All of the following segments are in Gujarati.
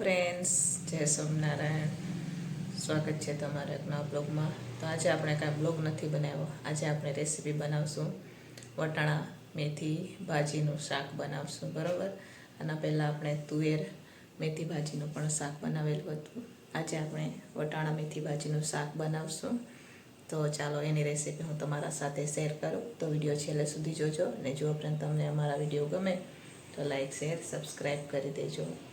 ફ્રેન્ડ્સ, જય સ્વામિનારાયણ સ્વાગત છે તમારા એક નવા બ્લોગમાં. તો આજે આપણે કાંઈ બ્લોગ નથી બનાવ્યો. આજે આપણે રેસીપી બનાવશું. વટાણા, મેથી ભાજીનું શાક બનાવશું, બરાબર? આના પહેલાં આપણે તુવેર મેથી ભાજીનું પણ શાક બનાવેલું હતું. આજે આપણે વટાણા મેથી ભાજીનું શાક બનાવશું. તો ચાલો એની રેસીપી હું તમારા સાથે શેર કરું. તો વીડિયો છેલ્લે સુધી જોજો. અને જો ઉપરાંત તમને અમારા વીડિયો ગમે, તો લાઈક, શેર, સબસ્ક્રાઈબ કરી દેજો.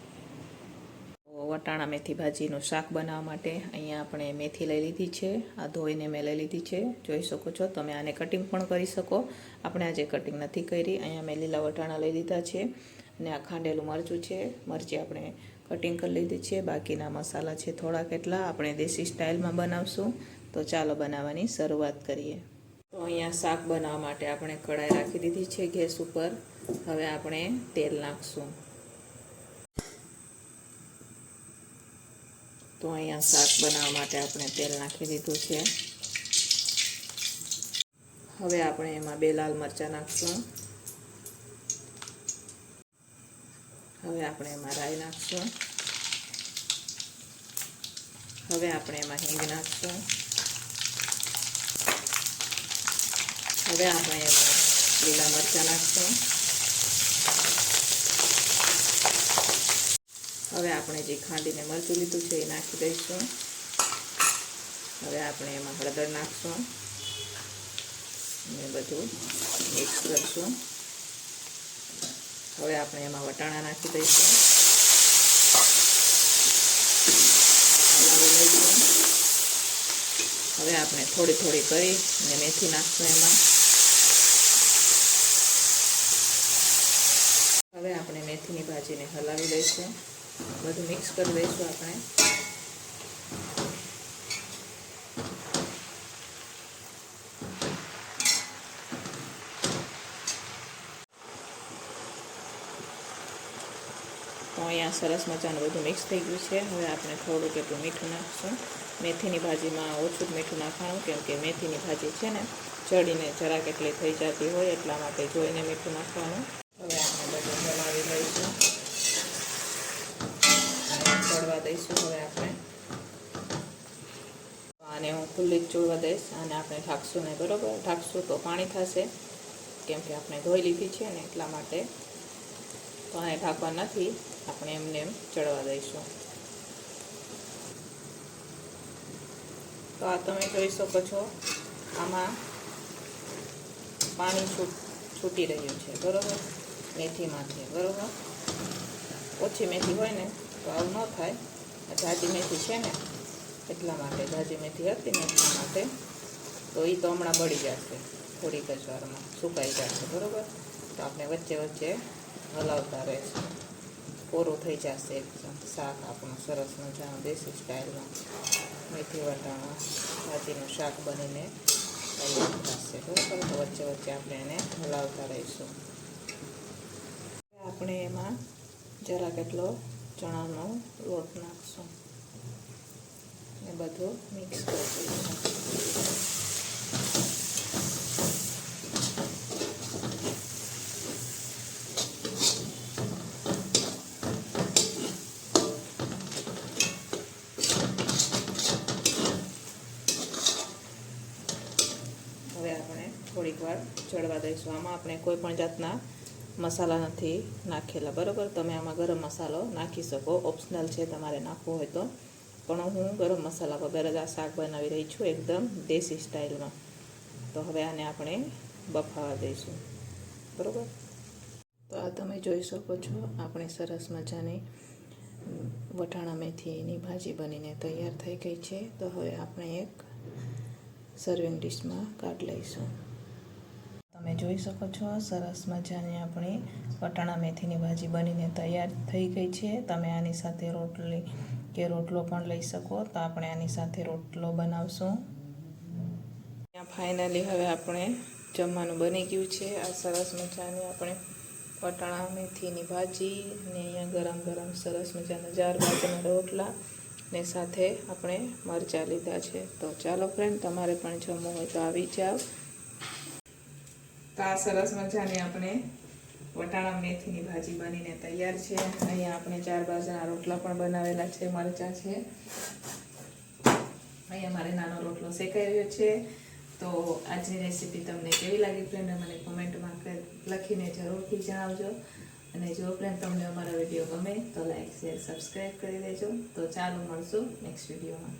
વટાણા મેથી ભાજીનું શાક બનાવવા માટે અહીંયા આપણે મેથી લઈ લીધી છે. આ ધોઈને મેં લઈ લીધી છે. જોઈ શકો છો, તમે આને કટિંગ પણ કરી શકો. આપણે આજે કટિંગ નથી કરી. અહીંયા મેં લીલા વટાણા લઈ લીધા છે અને આ ખાંડેલું મરચું છે. મરચી આપણે કટિંગ કરી લીધી છે. બાકીના મસાલા છે થોડા કેટલા. આપણે દેશી સ્ટાઇલમાં બનાવશું. તો ચાલો બનાવવાની શરૂઆત કરીએ. તો અહીંયા શાક બનાવવા માટે આપણે કઢાઈ રાખી દીધી છે ગેસ ઉપર. હવે આપણે તેલ નાખશું. તો અહીંયા શાક બનાવવા માટે આપણે તેલ નાખી દીધું છે. હવે આપણે એમાં બે લાલ મરચાં નાખશું. હવે આપણે એમાં રાઈ નાખશું. હવે આપણે એમાં હિંગ નાખશું. હવે આપણે એમાં લીલા મરચાં નાખશું. હવે આપણે જે ખાંડીને મરચું લીધું છે એ નાખી દઈશું. હવે આપણે એમાં હળદર નાખશું. અને બધું મિક્સ કરશું. હવે આપણે એમાં વટાણા નાખી દઈશું. હવે આપણે થોડી થોડી કરી અને મેથી નાખશું એમાં. હવે આપણે મેથીની ભાજીને હલાવી દઈશું બધું મિક્સ કરી દઈશું આપણે. અહીંયા સરસ મજાનું બધું મિક્સ થઈ ગયું છે. હવે આપણે થોડુંક એટલું મીઠું નાખશું. મેથીની ભાજીમાં ઓછું મીઠું નાખવાનું, કેમ કે મેથીની ભાજી છે ને, ચડીને જરાક એટલી થઈ જતી હોય એટલા માટે જોઈને મીઠું નાખવાનું હવે આપણે બધું હલાવી લઈશું ચડવા દઈશું હવે આપણે. આને હું ખુલ્લી જ ચોળવા દઈશ અને આપણે ઢાંકશું નહીં બરાબર? ઢાંકશું તો પાણી થશે, કેમ કે આપણે ધોઈ લીધી છે ને એટલા માટે. તો આને ઢાંકવા નથી, આપણે એમને એમ ચડવા દઈશું. તો આ તમે જોઈ શકો છો, આમાં પાણી છૂટ રહ્યું છે, બરાબર? મેથીમાંથી, બરાબર? ઓછી મેથી હોય ને, તો આવું ન થાય. જાજી મેથી છે ને, એટલા માટે જાજી મેથી હતી ને એટલા માટે. તો એ તો હમણાં બળી જશે થોડીક જ વારમાં, સુકાઈ જશે, બરાબર? તો આપણે વચ્ચે વચ્ચે હલાવતા રહેશું. કોરું થઈ જશે એકદમ. શાક આપણું સરસ મજાનું દેશી સ્ટાઇલમાં. મેથી વટાણા ભાજીનું શાક બનીને તૈયાર થશે, બરાબર? તો વચ્ચે વચ્ચે આપણે એને હલાવતા રહીશું. આપણે એમાં જરા કેટલો ચણાનો લોટ નાખશું. એ બધું મિક્સ કરી હવે આપણે થોડીક વાર ચડવા દઈશું. આમાં આપણે કોઈ પણ જાતના મસાલા નથી નાખેલા, બરાબર? તમે આમાં ગરમ મસાલો નાખી શકો. ઓપ્શનલ છે તમારે નાખવો હોય તો. પણ હું ગરમ મસાલા વગર જ આ શાક બનાવી રહી છું એકદમ દેશી સ્ટાઇલમાં. તો હવે આને આપણે બફાવા દઈશું. બરાબર? તો આ તમે જોઈ શકો છો, આપણે સરસ મજાની વટાણા મેથીની ભાજી બનીને તૈયાર થઈ ગઈ છે. તો હવે આપણે એક સર્વિંગ ડિશમાં કાઢી લઈશું. તમે જોઈ શકો છો, સરસ મજાની આપણી વટાણા મેથીની ભાજી બનીને તૈયાર થઈ ગઈ છે. તમે આની સાથે રોટલી કે રોટલો પણ લઈ શકો, તો આપણે આની સાથે રોટલો બનાવશું. ફાઇનલી હવે આપણે જમવાનું બની ગયું છે. આ સરસ મજાની આપણે વટાણા મેથીની ભાજી ને અહીંયા ગરમ ગરમ સરસ મજાના જાર બાજુના રોટલા ને સાથે આપણે મરચાં લીધા છે. તો ચાલો ફ્રેન્ડ તમારે પણ જમવું હોય તો આવી જાઓ તો આ સરસ મજાની આપણે વટાણા મેથીની ભાજી બનીને તૈયાર છે. અહીંયા આપણે ચાર બાજના રોટલા પણ બનાવેલા છે, મરચાં છે. અહીંયા મારે નાનો રોટલો શેકાઈ રહ્યો છે. તો આજની રેસીપી તમને કેવી લાગી ફ્રેન્ડ મને કોમેન્ટમાં લખીને જરૂરથી જણાવજો. અને જો ફ્રેન્ડ તમને અમારો વીડિયો ગમે તો લાઈક શેર સબસ્ક્રાઈબ કરી દેજો. તો ચાલુ મળશું નેક્સ્ટ વિડીયોમાં.